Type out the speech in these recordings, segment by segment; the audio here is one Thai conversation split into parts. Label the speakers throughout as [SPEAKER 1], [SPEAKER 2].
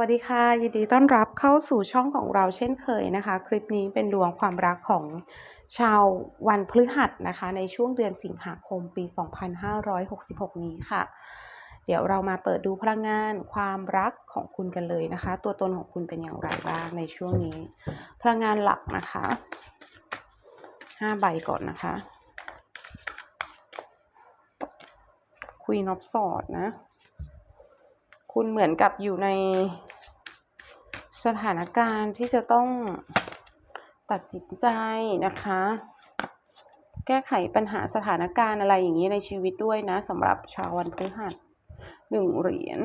[SPEAKER 1] วัสดีค่ะ ยินดีต้อนรับเข้าสู่ช่องของเราเช่นเคยนะคะ คลิปนี้เป็นดวงความรักของชาววันพฤหัสนะคะ ในช่วงเดือนสิงหาคมปี 2566 นี้ค่ะ เดี๋ยวเรามาเปิดดูพลังงานความรักของคุณกันเลยนะคะ ตัวตนของคุณเป็นอย่างไรบ้างในช่วงนี้ พลังงานหลักนะคะห้าใบก่อนนะคะ Queen of Swords นะ คุณเหมือนกับอยู่ในสถานการณ์ที่จะต้องตัดสินใจนะคะ แก้ไขปัญหาสถานการณ์อะไรอย่างนี้ในชีวิตด้วยนะสำหรับชาววันพฤหัสหนึ่งเหรียญ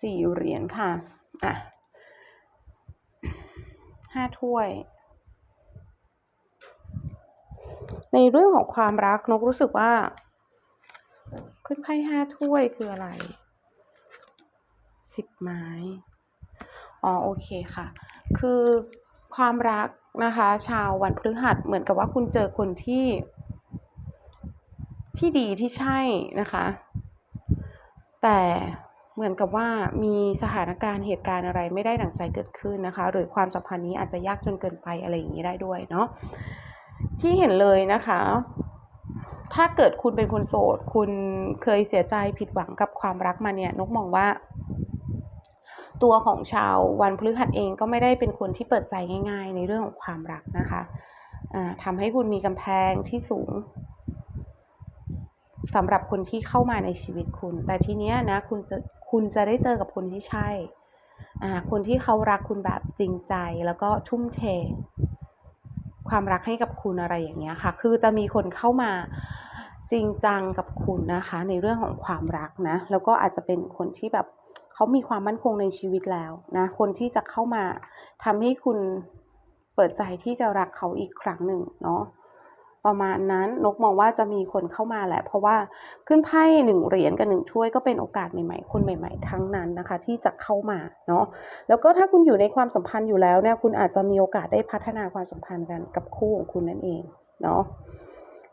[SPEAKER 1] สี่เหรียญค่ะ อะห้าถ้วย ในเรื่องของความรักนกรู้สึกว่า ขึ้นไพ่ห้าถ้วยคืออะไรสิบไม้ อ๋อ โอเคค่ะ คือความรักนะคะ ชาววันพฤหัสเหมือนกับว่าคุณเจอคนที่ ที่ดีที่ใช่นะคะ แต่เหมือนกับว่ามีสถานการณ์เหตุการณ์อะไรไม่ได้ดั่งใจเกิดขึ้นนะคะ หรือความสัมพันธ์นี้อาจจะยากจนเกินไปอะไรอย่างนี้ได้ด้วยเนาะที่เห็นเลยนะคะ ถ้าเกิดคุณเป็นคนโสด คุณเคยเสียใจผิดหวังกับความรักมาเนี่ยนกมองว่า ตัวของชาววันพฤหัสเองก็ไม่ได้เป็นคนที่เปิดใจง่าย ๆ ในเรื่องของความรักนะคะะทำให้คุณมีกำแพงที่สูงสำหรับคนที่เข้ามาในชีวิตคุณ แต่ทีเนี้ยนะคุณจะคุณจะได้เจอกับคนที่ใช่คนที่เขารักคุณแบบจริงใจแล้วก็ทุ่มเทความรักให้กับคุณอะไรอย่างเงี้ยค่ะ คือจะมีคนเข้ามา จริงจังกับคุณนะคะ ในเรื่องของความรักนะ แล้วก็อาจจะเป็นคนที่แบบเขามีความมั่นคงในชีวิตแล้วนะคนที่จะเข้ามาทำให้คุณเปิดใจที่จะรักเขาอีกครั้งหนึ่งเนาะประมาณนั้นนกมองว่าจะมีคนเข้ามาแหละ เพราะว่าขึ้นไพ่หนึ่งเหรียญกับหนึ่งถ้วยก็เป็นโอกาสใหม่ๆ คนใหม่ ๆ ทั้งนั้นนะคะ ที่จะเข้ามาเนาะแล้วก็ถ้าคุณอยู่ในความสัมพันธ์อยู่แล้วเนี่ยคุณอาจจะมีโอกาสได้พัฒนาความสัมพันธ์กันกับคู่ของคุณนั่นเองเนาะ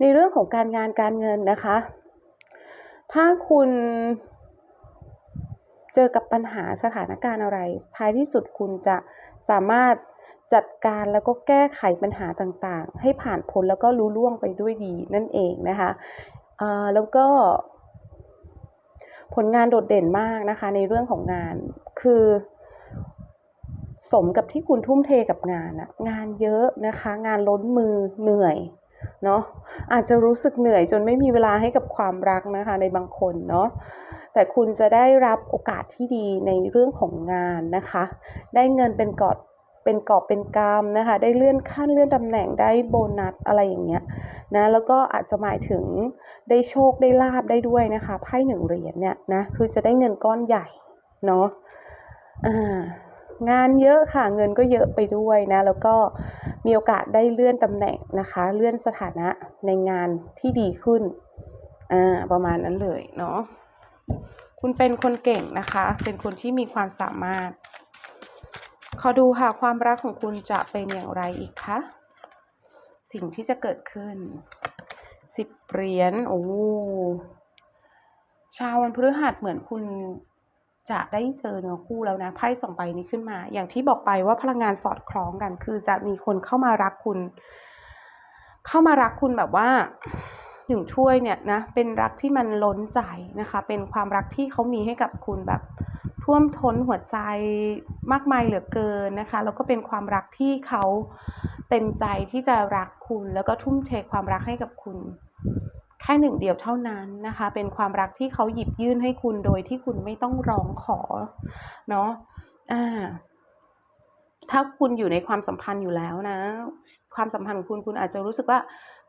[SPEAKER 1] ในเรื่องของการงานการเงินนะคะ ถ้าคุณเจอกับปัญหาสถานการณ์อะไร ท้ายที่สุดคุณจะสามารถจัดการแล้วก็แก้ไขปัญหาต่างๆ ให้ผ่านพ้นแล้วก็รู้ล่วงไปด้วยดีนั่นเองนะคะแล้วก็ ผลงานโดดเด่นมากนะคะ ในเรื่องของงานคือ สมกับที่คุณทุ่มเทกับงานอะงานเยอะนะคะ งานล้นมือเหนื่อย เนาะอาจจะรู้สึกเหนื่อยจนไม่มีเวลาให้กับความรักนะคะในบางคนเนาะแต่คุณจะได้รับโอกาสที่ดีในเรื่องของงานนะคะ ได้เงินเป็นกอบเป็นกอบเป็นกรนะคะ ได้เลื่อนขั้นเลื่อนตำแหน่งได้โบนัสอะไรอย่างเงี้ยนะแล้วก็อาจจะหมายถึงได้โชคได้ลาบได้ด้วยนะคะไพ่หนึ่งเหรียญเนี่ยนะคือจะได้เงินก้อนใหญ่เนาะอ่า งานเยอะค่ะเงินก็เยอะไปด้วยนะ แล้วก็มีโอกาสได้เลื่อนตำแหน่งนะคะ เลื่อนสถานะในงานที่ดีขึ้นอ่าประมาณนั้นเลยเนาะคุณเป็นคนเก่งนะคะ เป็นคนที่มีความสามารถ ขอดูค่ะความรักของคุณจะเป็นอย่างไรอีกคะสิ่งที่จะเกิดขึ้นสิบเหรียญโอ้ชาววันพฤหัสเหมือนคุณ จะได้เจอเนื้อคู่แล้วนะไพ่สองใบนี้ขึ้นมา อย่างที่บอกไปว่าพลังงานสอดคล้องกัน คือจะมีคนเข้ามารักคุณ เข้ามารักคุณแบบว่าหนึ่งถ้วยเนี่ยนะเป็นรักที่มันล้นใจนะคะ เป็นความรักที่เขามีให้กับคุณแบบท่วมท้นหัวใจมากมายเหลือเกินนะคะ แล้วก็เป็นความรักที่เขาเต็มใจที่จะรักคุณ แล้วก็ทุ่มเทความรักให้กับคุณ แค่หนึ่งเดียวเท่านั้นนะคะ เป็นความรักที่เขาหยิบยื่นให้คุณโดยที่คุณไม่ต้องร้องขอเนาะอ่า ถ้าคุณอยู่ในความสัมพันธ์อยู่แล้วนะ ความสัมพันธ์ของคุณคุณอาจจะรู้สึกว่า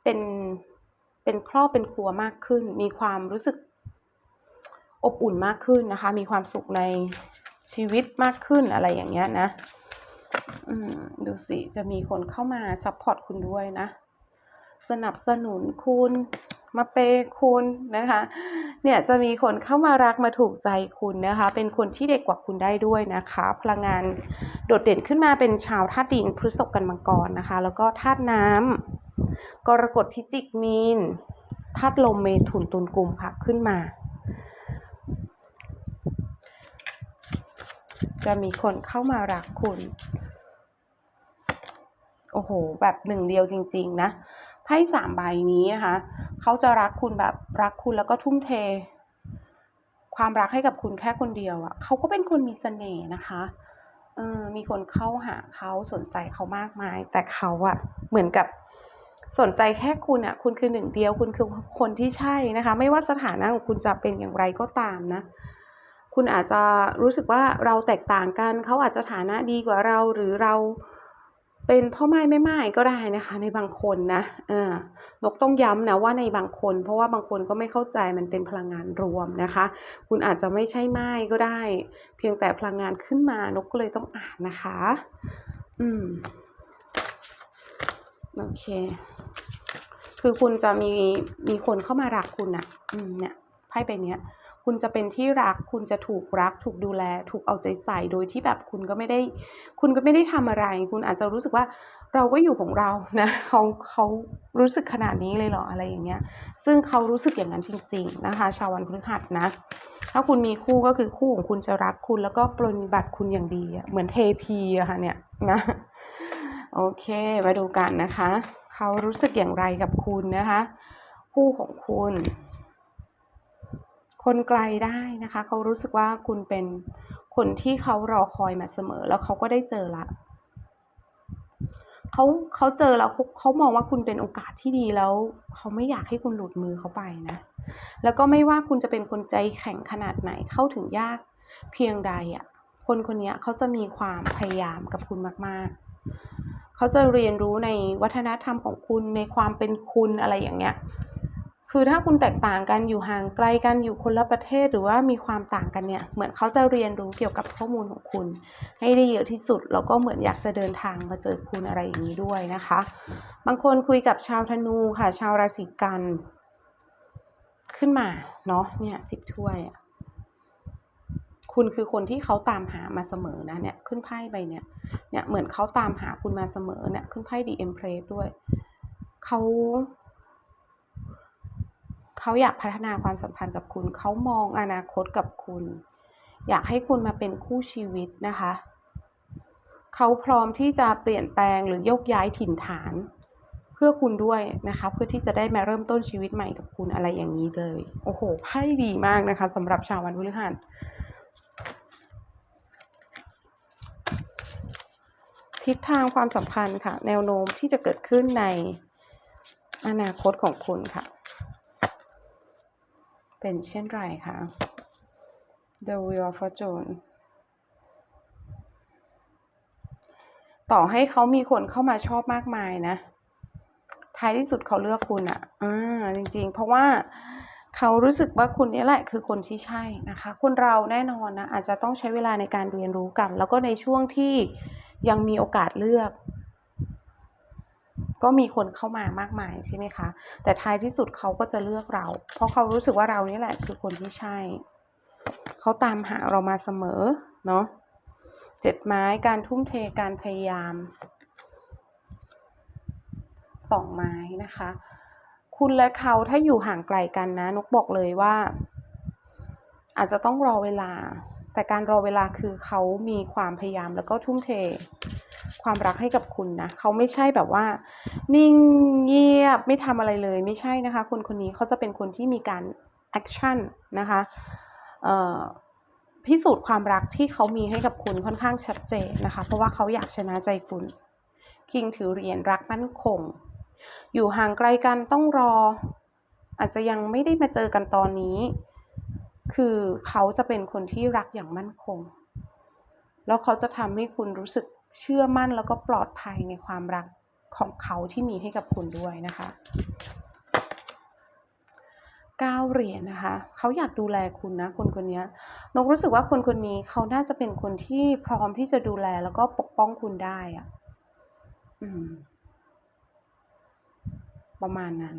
[SPEAKER 1] เป็นเป็นครอบเป็นครัวมากขึ้น มีความรู้สึกอบอุ่นมากขึ้นนะคะ มีความสุขในชีวิตมากขึ้นอะไรอย่างเงี้ยนะดูสิ จะมีคนเข้ามาซัพพอร์ตคุณด้วยนะ สนับสนุนคุณ มาเปคุณนะคะ เนี่ยจะมีคนเข้ามารักมาถูกใจคุณนะคะ เป็นคนที่เด็กกว่าคุณได้ด้วยนะคะ พลังงานโดดเด่นขึ้นมาเป็นชาวธาตุดินพฤษภกันมังกรนะคะ แล้วก็ธาตุน้ำกรกฎพิจิกมีนธาตุลมเมถุนตุลกุมค่ะขึ้นมา จะมีคนเข้ามารักคุณ โอ้โห แบบหนึ่งเดียวจริง ๆ นะ ไพ่สามใบนี้นะคะเขาจะรักคุณแบบรักคุณแล้วก็ทุ่มเท ความรักให้กับคุณแค่คนเดียวอะ่ะเขาก็เป็นคนมีเสน่ห์นะคะเออมีคนเข้าหาเขาสนใจเขามากมาย แต่เขาอะเหมือนกับสนใจแค่คุณอะคุณคือหนึ่งเดียว คุณคือคนที่ใช่นะคะ ไม่ว่าสถานะของคุณจะเป็นอย่างไรก็ตามนะ คุณอาจจะรู้สึกว่าเราแตกต่างกัน เขาอาจจะฐานะดีกว่าเราหรือเรา เป็นพ่อไม้แม่ไม้ก็ได้นะคะ ในบางคนนะอ่านกต้องย้ำนะว่าในบางคน เพราะว่าบางคนก็ไม่เข้าใจมันเป็นพลังงานรวมนะคะ คุณอาจจะไม่ใช่ไม้ก็ได้ เพียงแต่พลังงานขึ้นมานกก็เลยต้องอ่านนะคะ อืมโอเค คือคุณจะมีมีคนเข้ามารักคุณอะอืมเนี่ยไพ่ใบเนี้ย คุณจะเป็นที่รัก คุณจะถูกรัก ถูกดูแล ถูกเอาใจใส่โดยที่แบบคุณก็ไม่ได้ คุณก็ไม่ได้ทำอะไร คุณอาจจะรู้สึกว่าเราก็อยู่ของเรานะเขาเขารู้สึกขนาดนี้เลยเหรออะไรอย่างเงี้ย ซึ่งเขารู้สึกอย่างนั้นจริง ๆ นะคะ ชาววันพฤหัสนะ ถ้าคุณมีคู่ก็คือคู่ของคุณจะรักคุณแล้วก็ปรนนิบัติคุณอย่างดีเหมือนเทพีอะค่ะเนี่ยนะโอเค มาดูกันนะคะ เขารู้สึกอย่างไรกับคุณนะคะ คู่ของคุณ คนไกลได้นะคะ เขารู้สึกว่าคุณเป็นคนที่เขารอคอยมาเสมอ แล้วเขาก็ได้เจอละเขาเขาเจอแล้วเขาเขามองว่าคุณเป็นโอกาสที่ดีแล้ว เขาไม่อยากให้คุณหลุดมือเขาไปนะ แล้วก็ไม่ว่าคุณจะเป็นคนใจแข็งขนาดไหนเข้าถึงยากเพียงใดอะ่ะ คนคนนี้เขาจะมีความพยายามกับคุณมาก ๆ เขาจะเรียนรู้ในวัฒนธรรมของคุณในความเป็นคุณอะไรอย่างเงี้ย คือถ้าคุณแตกต่างกันอยู่ห่างไกลกันอยู่คนละประเทศหรือว่ามีความต่างกันเนี่ย เหมือนเขาจะเรียนรู้เกี่ยวกับข้อมูลของคุณ ให้ได้เยอะที่สุด แล้วก็เหมือนอยากจะเดินทางมาเจอคุณอะไรอย่างนี้ด้วยนะคะ บางคนคุยกับชาวธนูค่ะ ชาวราศีกัน ขึ้นมาเนาะเนี่ยสิบถ้วยคุณคือคนที่เขาตามหามาเสมอนะเนี่ยขึ้นไพ่ใบเนี่ยเนี่ยเหมือนเขาตามหาคุณมาเสมอเนี่ยขึ้นไพ่ดีเอ็มเพรสด้วยเขา เขาอยากพัฒนาความสัมพันธ์กับคุณ เขามองอนาคตกับคุณ อยากให้คุณมาเป็นคู่ชีวิตนะคะ เขาพร้อมที่จะเปลี่ยนแปลงหรือยกย้ายถิ่นฐาน เพื่อคุณด้วยนะคะ เพื่อที่จะได้มาเริ่มต้นชีวิตใหม่กับคุณอะไรอย่างนี้เลย โอ้โหไพ่ดีมากนะคะสำหรับชาววันพฤหัสทิศทางความสัมพันธ์ค่ะ แนวโน้มที่จะเกิดขึ้นในอนาคตของคุณค่ะ เป็นเช่นไรคะ The Wheel of Fortune ต่อให้เขามีคนเข้ามาชอบมากมายนะ ท้ายที่สุดเขาเลือกคุณอะอ่าจริงๆ เพราะว่าเขารู้สึกว่าคุณนี่แหละ คือคนที่ใช่นะคะ คนเราแน่นอนนะอาจจะต้องใช้เวลาในการเรียนรู้กัน แล้วก็ในช่วงที่ยังมีโอกาสเลือก ก็มีคนเข้ามามากมายใช่ไหมคะ แต่ท้ายที่สุดเขาก็จะเลือกเรา เพราะเขารู้สึกว่าเรานี่แหละคือคนที่ใช่ เขาตามหาเรามาเสมอเนาะเจ็ดไม้การทุ่มเทการพยายามสองไม้นะคะ คุณและเขาถ้าอยู่ห่างไกลกันนะนกบอกเลยว่า อาจจะต้องรอเวลา แต่การรอเวลาคือเขามีความพยายามแล้วก็ทุ่มเท ความรักให้กับคุณนะเขาไม่ใช่แบบว่า นิ่งเงียบไม่ทำอะไรเลยไม่ใช่นะคะ คนคนนี้เขาจะเป็นคนที่มีการแอคชั่นนะคะพิสูจน์ความรักที่เขามีให้กับคุณค่อนข้างชัดเจนนะคะ เพราะว่าเขาอยากชนะใจคุณคิงถือเหรียญรักมั่นคง อยู่ห่างไกลกันต้องรอ อาจจะยังไม่ได้มาเจอกันตอนนี้ คือเขาจะเป็นคนที่รักอย่างมั่นคง แล้วเขาจะทำให้คุณรู้สึกเชื่อมั่นแล้วก็ปลอดภัยในความรักของเขาที่มีให้กับคุณด้วยนะคะก้าเหรียญนะคะเขาอยากดูแลคุณนะคนคนนี้นกรู้สึกว่าคนคนนี้เขาน่าจะเป็นคนที่พร้อมที่จะดูแลแล้วก็ปกป้องคุณได้อะประมาณนั้น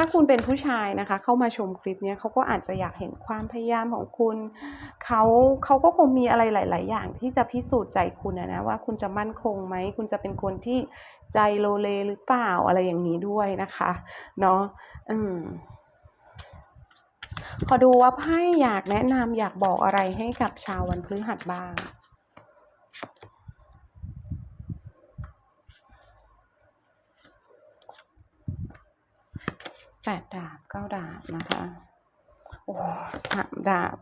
[SPEAKER 1] ถ้าคุณเป็นผู้ชายนะคะ เข้ามาชมคลิปนี้เขาก็อาจจะอยากเห็นความพยายามของคุณเขาเขาก็คงมีอะไรหลาย ๆ อย่างที่จะพิสูจน์ใจคุณนะนะว่าคุณจะมั่นคงไหม คุณจะเป็นคนที่ใจโลเลหรือเปล่าอะไรอย่างนี้ด้วยนะคะเนาะอืมขอดูว่าไพ่อยากแนะนำอยากบอกอะไรให้กับชาววันพฤหัสบ้าง แปดดาบเก้าดาบนะคะโอ้สามดาบ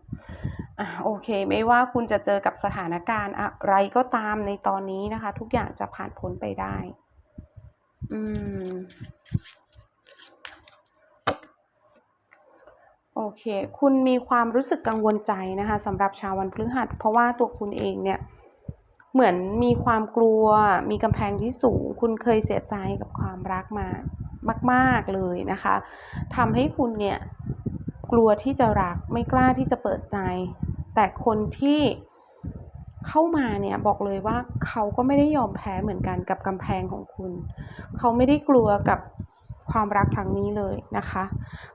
[SPEAKER 1] อะโอเค ไม่ว่าคุณจะเจอกับสถานการณ์อะไรก็ตามในตอนนี้นะคะ ทุกอย่างจะผ่านพ้นไปได้ อืมโอเค คุณมีความรู้สึกกังวลใจนะคะสำหรับชาววันพฤหัส เพราะว่าตัวคุณเองเนี่ย เหมือนมีความกลัว มีกำแพงที่สูง คุณเคยเสียใจกับความรักมา มาก ๆ เลยนะคะทำให้คุณเนี่ยกลัวที่จะรักไม่กล้าที่จะเปิดใจ แต่คนที่เข้ามาเนี่ยบอกเลยว่าเขาก็ไม่ได้ยอมแพ้เหมือนกันกับกำแพงของคุณ เขาไม่ได้กลัวกับความรักครั้งนี้เลยนะคะ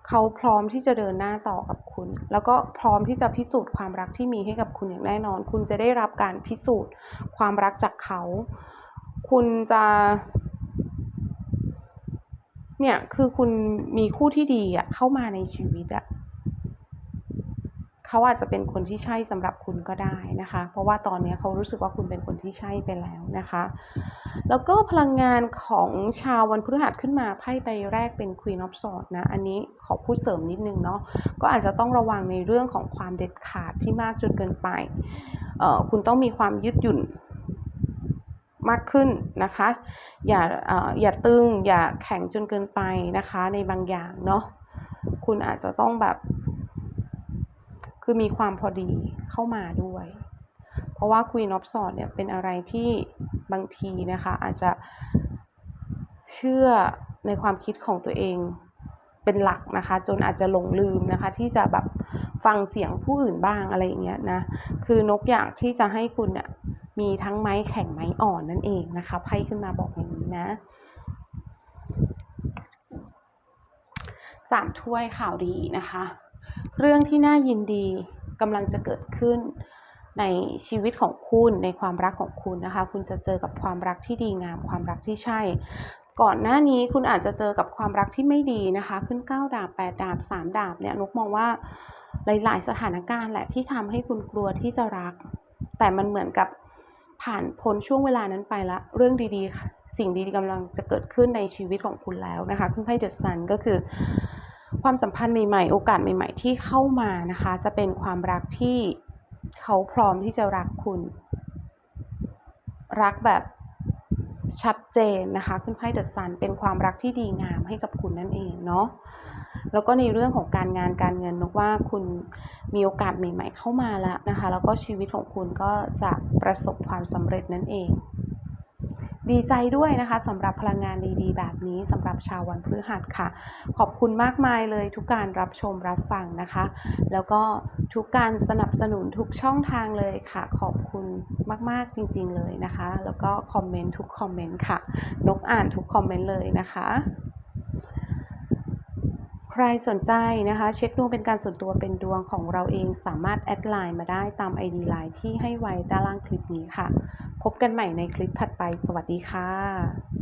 [SPEAKER 1] เขาพร้อมที่จะเดินหน้าต่อกับคุณ แล้วก็พร้อมที่จะพิสูจน์ความรักที่มีให้กับคุณอย่างแน่นอน คุณจะได้รับการพิสูจน์ความรักจากเขา คุณจะ เนี่ยคือคุณมีคู่ที่ดีอะเข้ามาในชีวิตอะเขาอาจจะเป็นคนที่ใช่สำหรับคุณก็ได้นะคะ เพราะว่าตอนนี้เขารู้สึกว่าคุณเป็นคนที่ใช่ไปแล้วนะคะ แล้วก็พลังงานของชาววันพฤหัสขึ้นมาไพ่ใบแรกเป็น Queen of Swords นะ อันนี้ขอพูดเสริมนิดนึงเนาะ ก็อาจจะต้องระวังในเรื่องของความเด็ดขาดที่มากจนเกินไปเออคุณต้องมีความยืดหยุ่น มากขึ้นนะคะ อย่าอย่าตึง อย่าแข็งจนเกินไปนะคะ ในบางอย่างเนาะคุณอาจจะต้องแบบ คือมีความพอดีเข้ามาด้วย เพราะว่า Queen of Swords เนี่ยเป็นอะไรที่บางทีนะคะ อาจจะเชื่อในความคิดของตัวเองเป็นหลักนะคะ จนอาจจะหลงลืมนะคะ ที่จะแบบฟังเสียงผู้อื่นบ้างอะไรอย่างเงี้ยนะ คือนกอยากที่จะให้คุณเนี่ย มีทั้งไม้แข็งไม้อ่อนนั่นเองนะคะไพ่ขึ้นมาบอกอย่างนี้นะสามถ้วยข่าวดีนะคะ เรื่องที่น่ายินดีกำลังจะเกิดขึ้นในชีวิตของคุณในความรักของคุณนะคะ คุณจะเจอกับความรักที่ดีงาม ความรักที่ใช่ ก่อนหน้านี้คุณอาจจะเจอกับความรักที่ไม่ดีนะคะ ขึ้น9ดาบ8ดาบ3ดาบเนี่ยนกมองว่าหลาย ๆ สถานการณ์แหละที่ทำให้คุณกลัวที่จะรัก แต่มันเหมือนกับ ผ่านพ้นช่วงเวลานั้นไปละ เรื่องดีๆ สิ่งดีๆกำลังจะเกิดขึ้นในชีวิตของคุณแล้วนะคะขึ้นไพ่เดอะซันก็คือ ความสัมพันธ์ใหม่ๆ โอกาสใหม่ ๆ ที่เข้ามานะคะ จะเป็นความรักที่เขาพร้อมที่จะรักคุณ รักแบบชัดเจนนะคะขึ้นไพ่เดอะซันเป็นความรักที่ดีงามให้กับคุณนั่นเองเนาะ แล้วก็ในเรื่องของการงานการเงินนกว่าคุณมีโอกาสใหม่ ๆ เข้ามาแล้วนะคะ แล้วก็ชีวิตของคุณก็จะประสบความสำเร็จนั่นเอง ดีใจด้วยนะคะสำหรับพลังงานดีๆ แบบนี้สำหรับชาววันพฤหัสค่ะ ขอบคุณมากมายเลยทุกการรับชมรับฟังนะคะ แล้วก็ทุกการสนับสนุนทุกช่องทางเลยค่ะ ขอบคุณมากๆจริง ๆ เลยนะคะ แล้วก็คอมเมนต์ทุกคอมเมนต์ค่ะ นกอ่านทุกคอมเมนต์เลยนะคะ ใครสนใจนะคะ เช็คดวงเป็นการส่วนตัวเป็นดวงของเราเองสามารถแอดไลน์มาได้ตาม ID ไลน์ที่ให้ไว้ด้านล่างคลิปนี้ค่ะ พบกันใหม่ในคลิปถัดไป สวัสดีค่ะ